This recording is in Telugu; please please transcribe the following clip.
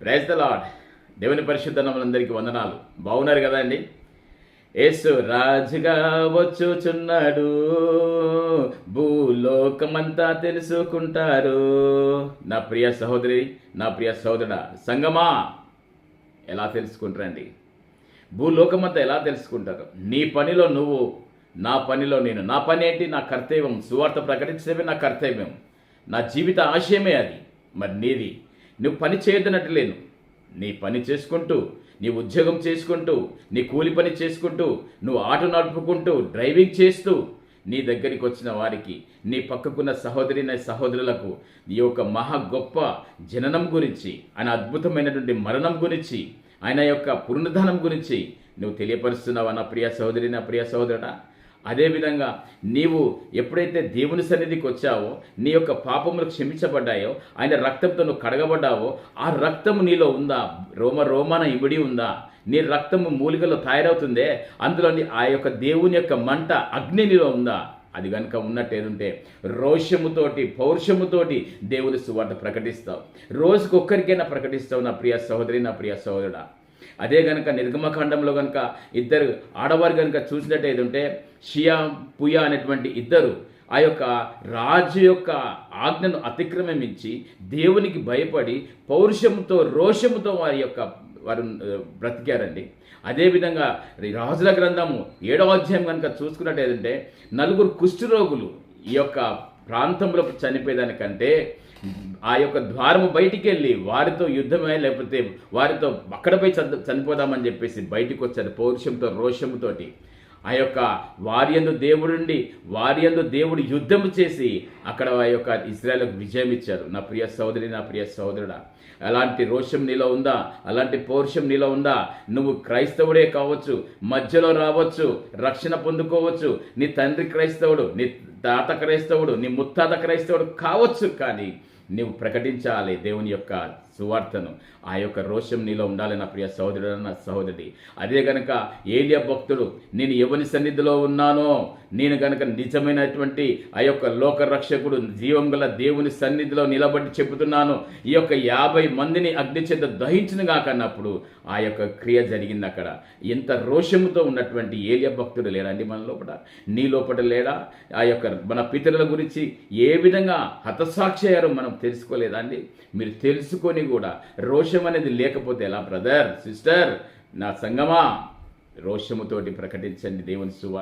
ప్రైజ్ ద లాడ్ దేవుని పరిశుద్ధ నమ్మలందరికీ వందనాలు. బాగున్నారు కదా అండి? యేసు రాజుగా వచ్చుచున్నాడు. భూలోకమంతా తెలుసుకుంటారు. నా ప్రియ సహోదరి నా ప్రియ సహోదరుడ సంగమా ఎలా తెలుసుకుంటారండి? భూలోకమంతా ఎలా తెలుసుకుంటారు? నీ పనిలో నువ్వు నా పనిలో నేను. నా పని ఏంటి? నా కర్తవ్యం. సువార్త ప్రకటించడమే నా కర్తవ్యం. నా జీవిత ఆశయమే అది. మరి నీది? నువ్వు పని చేయొద్దనట్టు లేను నీ పని చేసుకుంటూ నీ ఉద్యోగం చేసుకుంటూ నీ కూలి పని చేసుకుంటూ నువ్వు ఆటో నడుపుకుంటూ డ్రైవింగ్ చేస్తూ నీ దగ్గరికి వచ్చిన వారికి నీ పక్కకున్న సహోదరి సహోదరులకు ఈ యొక్క మహా గొప్ప జననం గురించి ఆయన అద్భుతమైనటువంటి మరణం గురించి ఆయన యొక్క పునరుద్ధానం గురించి నువ్వు తెలియపరుస్తున్నావా నా ప్రియ సహోదరి నా ప్రియ సహోదరుడా? అదేవిధంగా నీవు ఎప్పుడైతే దేవుని సన్నిధికి వచ్చావో నీ యొక్క పాపములు క్షమించబడ్డాయో ఆయన రక్తంతో నువ్వు కడగబడ్డావో ఆ రక్తము నీలో ఉందా? రోమ రోమాన ఇమిడి ఉందా? నీ రక్తము మూలికలో తయారవుతుందే? అందులోని ఆ యొక్క దేవుని యొక్క మంట అగ్ని నీలో ఉందా? అది కనుక ఉన్నట్టు రోషముతోటి పౌరుషముతోటి దేవుని సువార్త ప్రకటిస్తావు. రోజుకొక్కరికైనా ప్రకటిస్తావు నా ప్రియ సహోదరి నా ప్రియ సహోదరుడా. అదే కనుక నిర్గమకాండంలో కనుక ఇద్దరు ఆడవారు కనుక చూసినట్టు ఉంటే షియా పుయా అనేటువంటి ఇద్దరు ఆ యొక్క రాజు యొక్క ఆజ్ఞను అతిక్రమించి దేవునికి భయపడి పౌరుషంతో రోషముతో వారి యొక్క వారు బ్రతికారండి. అదేవిధంగా ఈ రాజుల గ్రంథము ఏడవ అధ్యాయం కనుక చూసుకున్నట్టు ఏదంటే నలుగురు కుష్ఠరోగులు ఈ యొక్క ప్రాంతంలో చనిపోయేదానికంటే ఆ యొక్క ద్వారము బయటికి వెళ్ళి వారితో యుద్ధమే లేకపోతే వారితో అక్కడ పోయి చని- చనిపోదామని చెప్పేసి బయటికి వచ్చారు పౌరుషంతో రోషముతోటి. ఆ యొక్క వారి యందు దేవుడుండి వారి యందు దేవుడు యుద్ధం చేసి అక్కడ ఆ యొక్క ఇజ్రాయల్కు విజయం ఇచ్చారు. నా ప్రియ సోదరి నా ప్రియ సోదరుడా అలాంటి రోషం నీలో ఉందా? అలాంటి పౌరుషం నీలో ఉందా? నువ్వు క్రైస్తవుడే కావచ్చు మధ్యలో రావచ్చు రక్షణ పొందుకోవచ్చు. నీ తండ్రి క్రైస్తవుడు నీ తాత క్రైస్తవుడు నీ ముత్తాత క్రైస్తవుడు కావచ్చు కానీ నీవు ప్రకటించాలి దేవుని యొక్క సువార్తను. ఆ యొక్క రోషం నీలో ఉండాలి నా ప్రియ సహోదరుడు నా సహోదరి. అదే గనక ఏలియా భక్తుడు నేను ఎవరి సన్నిధిలో ఉన్నానో నేను గనక నిజమైనటువంటి ఆ యొక్క లోకరక్షకుడు జీవం గల దేవుని సన్నిధిలో నిలబడి చెబుతున్నాను ఈ యొక్క యాభై మందిని అగ్ని చేత దహించిన కాకన్నప్పుడు ఆ యొక్క క్రియ జరిగింది అక్కడ. ఎంత రోషముతో ఉన్నటువంటి ఏలియా భక్తుడు లేడండి మన లోపల నీ లోపల లేడా? ఆ యొక్క మన పితరుల గురించి ఏ విధంగా హతసాక్షి అయ్యారో మనం తెలుసుకోలేదా అండి మీరు తెలుసుకొని కూడా రోషం అనేది లేకపోతే ఎలా బ్రదర్ సిస్టర్ నా సంగమా? రోషముతోటి ప్రకటించండి దేవుని సువా